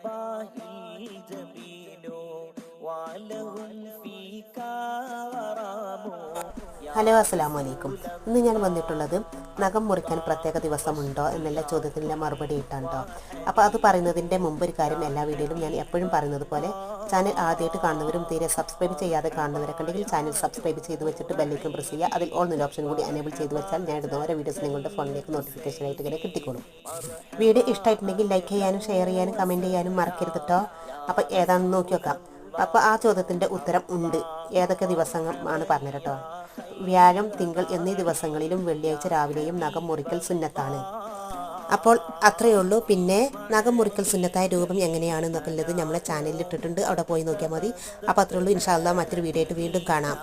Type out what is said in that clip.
يباهي الجبين وعلهم فيك غرام hello അസ്സലാമു അലൈക്കും ഇന്ന് ഞാൻ വന്നിട്ടുള്ളത് നഖം മുറിക്കാൻ പ്രത്യേക ദിവസമുണ്ടോ എന്നുള്ള ചോദ്യത്തിനുള്ള മറുപടി ഇട്ടാണ്ടോ അപ്പോൾ അത് പറയുന്നതിന്റെ മുമ്പ് ഒരു കാര്യം എല്ലാ വീഡിയോയിലും ഞാൻ എപ്പോഴും പറയുന്നത് പോലെ ചാനൽ ആദ്യമായിട്ട് കാണുന്നവരും തീരെ സബ്സ്ക്രൈബ് ചെയ്യാതെ കാണുന്നവരൊക്കെ ഉണ്ടെങ്കിൽ ചാനൽ സബ്സ്ക്രൈബ് ചെയ്ത് വെച്ചിട്ട് ബെല്ലേക്കും പ്രസ് ചെയ്യുക. അതിൽ ഓൾ നില ഓപ്ഷൻ കൂടി എനേബിൾ ചെയ്ത് വെച്ചാൽ ഞാൻ ഇടുന്ന ഓരോ വീഡിയോസ് നിങ്ങളുടെ ഫോണിലേക്ക് നോട്ടിഫിക്കേഷൻ ആയിട്ട് ഇങ്ങനെ കിട്ടിക്കോളും. വീഡിയോ ഇഷ്ടമായിട്ടുണ്ടെങ്കിൽ ലൈക്ക് ചെയ്യാനും ഷെയർ ചെയ്യാനും കമന്റ് ചെയ്യാനും മറക്കരുത് കേട്ടോ അപ്പോൾ ഏതാണെന്ന് നോക്കി വെക്കാം അപ്പൊ ആ ചോദ്യത്തിന്റെ ഉത്തരം ഉണ്ട്. ഏതൊക്കെ ദിവസങ്ങൾ ആണ് പറഞ്ഞു കേട്ടോ വ്യാഴം തിങ്കൾ എന്നീ ദിവസങ്ങളിലും വെള്ളിയാഴ്ച രാവിലെയും നഖം മുറിക്കൽ സുന്നത്താണ്. അപ്പോൾ അത്രയേ ഉള്ളൂ. പിന്നെ നഖം മുറിക്കൽ സുന്നത്തായ രൂപം എങ്ങനെയാണ് എന്നൊക്കെ നമ്മളെ ചാനലിൽ ഇട്ടിട്ടുണ്ട്. അവിടെ പോയി നോക്കിയാൽ മതി. അപ്പോൾ അത്രയേ ഉള്ളൂ. ഇൻഷാല്ല മറ്റൊരു വീഡിയോ ആയിട്ട് വീണ്ടും കാണാം.